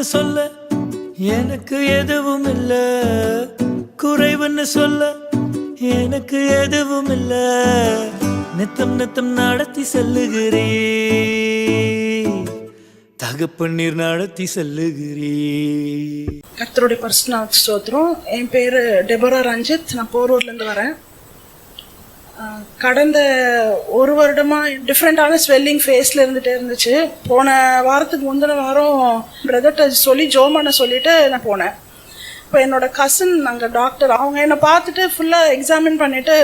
சொல்ல எனக்கு எதுவும் இல்லை குறைவுன்னு சொல்ல எனக்கு எதுவும் இல்லை நித்தம் நித்தம் நடத்தி செல்லுகிறே தகப்பண்ணீர் நடத்தி செல்லுகிறே கர்த்தருடைய பர்சனல் ஸ்தோத்திரம். என் பேர் டெபரா ரஞ்சித். நான் போரூர்லேருந்து வரேன். கடந்த ஒரு வருடமாக டிஃப்ரெண்ட்டான ஸ்வெல்லிங் ஃபேஸில் இருந்துகிட்டே இருந்துச்சு. போன வாரத்துக்கு முந்தின வாரம் பிரதர்கிட்ட சொல்லி ஜோமான சொல்லிட்டு நான் போனேன். இப்போ என்னோட கசின் அங்கே டாக்டர் அவங்க என்னை பார்த்துட்டு ஃபுல்லாக எக்ஸாமின் பண்ணிவிட்டு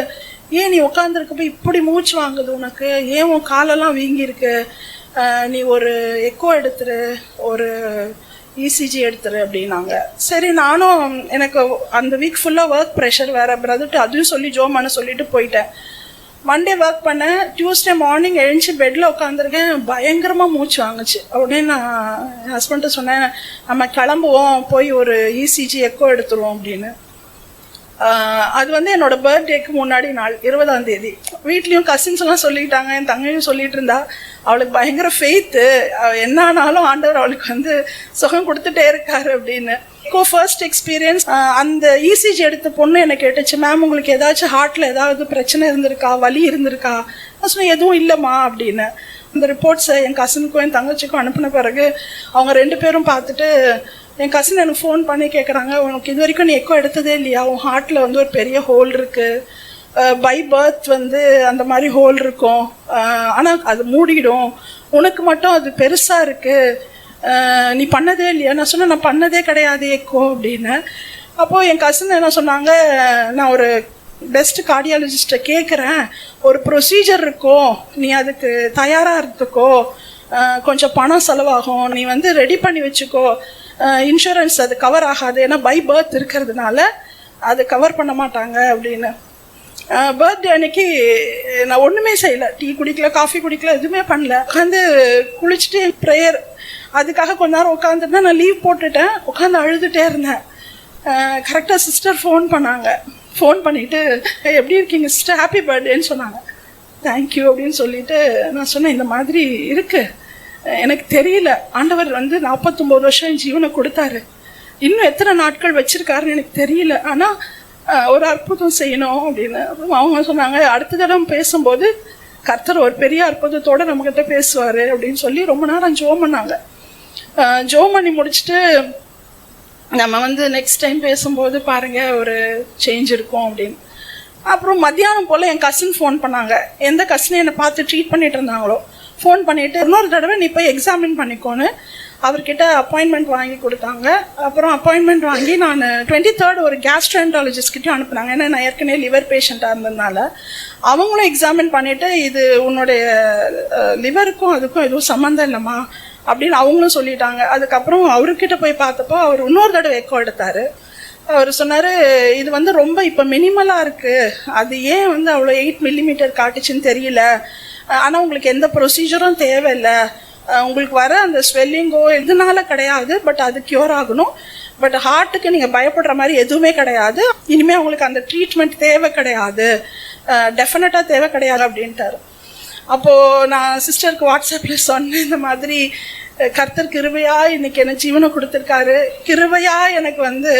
ஏன் நீ உட்காந்துருக்கப்போ இப்படி மூச்சு வாங்குது உனக்கு? ஏன் உன் காலெல்லாம் வீங்கியிருக்கு? நீ ஒரு எக்கோ எடுத்துரு ஒரு இசிஜி எடுத்துரு அப்படின்னாங்க. சரி நானும் எனக்கு அந்த வீக் ஃபுல்லாக ஒர்க் ப்ரெஷர் வேறு பிரதர்ட்டு அதையும் சொல்லி ஜோமானு சொல்லிட்டு போயிட்டேன். மண்டே ஒர்க் பண்ணேன். டியூஸ்டே மார்னிங் எழுந்துச்சு பெட்டில் உட்காந்துருக்கேன் பயங்கரமாக மூச்சு வாங்குச்சு. உடனே நான் என் ஹஸ்பண்ட்டை சொன்னேன் நம்ம கிளம்புவோம் போய் ஒரு இசிஜி எக்கோ எடுத்துருவோம் அப்படின்னு. அது வந்து என்னோட பர்த்டேக்கு முன்னாடி நாள் இருபதாம் தேதி. வீட்லேயும் கசின்ஸ் எல்லாம் சொல்லிட்டாங்க என் தங்கையும் சொல்லிட்டு இருந்தா அவளுக்கு பயங்கர ஃபெய்த்து என்ன ஆனாலும் ஆண்டவர் அவளுக்கு வந்து சுகம் கொடுத்துட்டே இருக்காரு அப்படின்னு. கோ ஃபர்ஸ்ட் எக்ஸ்பீரியன்ஸ் அந்த இசிஜி எடுத்த பொண்ணு என்ன கேட்டுச்சு மேம் உங்களுக்கு ஏதாச்சும் ஹார்ட்டில் ஏதாவது பிரச்சனை இருந்திருக்கா? வலி இருந்திருக்கா? நான் சொன்னேன் எதுவும் இல்லைம்மா அப்படின்னு. அந்த ரிப்போர்ட்ஸை என் கசனுக்கும் என் தங்கச்சிக்கும் அனுப்பின பிறகு அவங்க ரெண்டு பேரும் பார்த்துட்டு என் கசின் எனக்கு ஃபோன் பண்ணி கேட்குறாங்க உனக்கு இது வரைக்கும் நீ எக்கோ எடுத்ததே இல்லையா? உன் ஹார்ட்டில் வந்து ஒரு பெரிய ஹோல் இருக்குது பை பர்த் வந்து அந்த மாதிரி ஹோல் இருக்கும். ஆனால் அது மூடிடும். உனக்கு மட்டும் அது பெருசாக இருக்குது நீ பண்ணதே இல்லையா? நான் சொன்னேன் நான் பண்ணதே கிடையாது எக்கோ அப்படின்னு. அப்போது என் கசின் என்ன சொன்னாங்க நான் ஒரு பெஸ்ட் கார்டியாலஜிஸ்ட்டை கேட்குறேன் ஒரு ப்ரொசீஜர் இருக்கும். நீ அதுக்கு தயாராக இருந்துக்கோ. கொஞ்சம் பணம் செலவாகும். நீ வந்து ரெடி பண்ணி வச்சுக்கோ. இன்சூரன்ஸ் அது கவர் ஆகாது. ஏன்னா பை பர்த் இருக்கிறதுனால அது கவர் பண்ண மாட்டாங்க அப்படின்னு. பர்த்டே அன்னைக்கு நான் ஒன்றுமே செய்யலை. டீ குடிக்கல காஃபி குடிக்கல எதுவுமே பண்ணல. உட்காந்து குளிச்சுட்டு ப்ரேயர் அதுக்காக கொஞ்ச நேரம் உட்காந்துருந்தேன் நான் லீவ் போட்டுட்டேன். உட்காந்து அழுதுகிட்டே இருந்தேன். கரெக்டாக சிஸ்டர் ஃபோன் பண்ணாங்க. ஃபோன் பண்ணிவிட்டு எப்படி இருக்கீங்க சிஸ்டர் ஹாப்பி பர்த்டேன்னு சொன்னாங்க. தேங்க்யூ அப்படின்னு சொல்லிட்டு நான் சொன்னேன் இந்த மாதிரி இருக்குது எனக்கு தெரியல. ஆண்டவர் வந்து நாற்பத்தொம்போது வருஷம் என் ஜீவனை கொடுத்தாரு. இன்னும் எத்தனை நாட்கள் வச்சிருக்காருன்னு எனக்கு தெரியல. ஆனால் ஒரு அற்புதம் செய்யணும் அப்படின்னு. அப்புறம் அவங்க சொன்னாங்க அடுத்த தடவை பேசும்போது கர்த்தர் ஒரு பெரிய அற்புதத்தோடு நம்மக்கிட்ட பேசுவார் அப்படின்னு சொல்லி ரொம்ப நேரம் ஜோம் பண்ணாங்க. ஜோம் பண்ணி முடிச்சுட்டு நம்ம வந்து நெக்ஸ்ட் டைம் பேசும்போது பாருங்கள் ஒரு சேஞ்ச் இருக்கும் அப்படின்னு. அப்புறம் மத்தியானம் போல் என் கசின் ஃபோன் பண்ணாங்க. எந்த கசினை என்னை பார்த்து ட்ரீட் பண்ணிட்டு இருந்தாங்களோ? ஃபோன் பண்ணிட்டு இன்னொரு தடவை நீ போய் எக்ஸாமின் பண்ணிக்கோன்னு அவர்கிட்ட அப்பாயின்மெண்ட் வாங்கி கொடுத்தாங்க. அப்புறம் அப்பாயின்மெண்ட் வாங்கி நான் டுவெண்ட்டி தேர்ட் ஒரு கேஸ்ட்ரன்டாலஜிஸ்ட்கிட்டையும் அனுப்புனாங்க. ஏன்னா நான் ஏற்கனவே லிவர் பேஷண்ட்டாக இருந்ததுனால. அவங்களும் எக்ஸாமின் பண்ணிவிட்டு இது உன்னுடைய லிவருக்கும் அதுக்கும் எதுவும் சம்மந்தம் இல்லைம்மா அப்படின்னு அவங்களும் சொல்லிட்டாங்க. அதுக்கப்புறம் அவர்கிட்ட போய் பார்த்தப்போ அவர் இன்னொரு தடவை எக்கோ எடுத்தார். அவர் சொன்னார் இது வந்து ரொம்ப இப்போ மினிமலாக இருக்குது அது ஏன் வந்து அவ்வளோ எயிட் மில்லிமீட்டர் காட்டுச்சுன்னு தெரியல. ஆனால் உங்களுக்கு எந்த ப்ரொசீஜரும் தேவையில்லை. உங்களுக்கு வர அந்த ஸ்வெல்லிங்கோ எதுனால கிடையாது பட் அது க்யூர் ஆகணும். பட் ஹார்ட்டுக்கு நீங்கள் பயப்படுற மாதிரி எதுவுமே கிடையாது. இனிமேல் உங்களுக்கு அந்த ட்ரீட்மெண்ட் தேவை கிடையாது. டெஃபினட்டாக தேவை கிடையாது அப்படின்ட்டாரு. அப்போது நான் சிஸ்டருக்கு வாட்ஸ்அப்பில் சொன்னேன் இந்த மாதிரி கர்த்தர் கிருபையா இன்னைக்கு எனக்கு ஜீவனை கொடுத்துருக்காரு. கிருபையா எனக்கு வந்து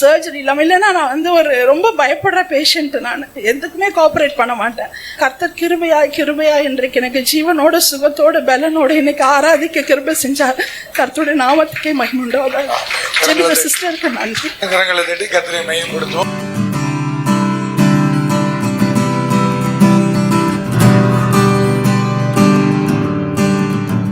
சர்ஜரி இல்லாமல் இல்லைன்னா நான் வந்து ஒரு ரொம்ப பயப்படுற பேஷண்ட்டு நான். எதுக்குமே கோஆப்ரேட் பண்ண மாட்டேன். கர்த்தர் கிருபையா கிருபையா இன்றைக்கு எனக்கு ஜீவனோட சுகத்தோட பலனோட இன்னைக்கு ஆராதிக்க கிருபை செஞ்சார். கர்த்தோட நாமத்துக்கே மகிமுண்டோ ஜெனிஃபர் சிஸ்டருக்கு நன்றி. கரங்களை தட்டி மையம் கொடுத்தோம்.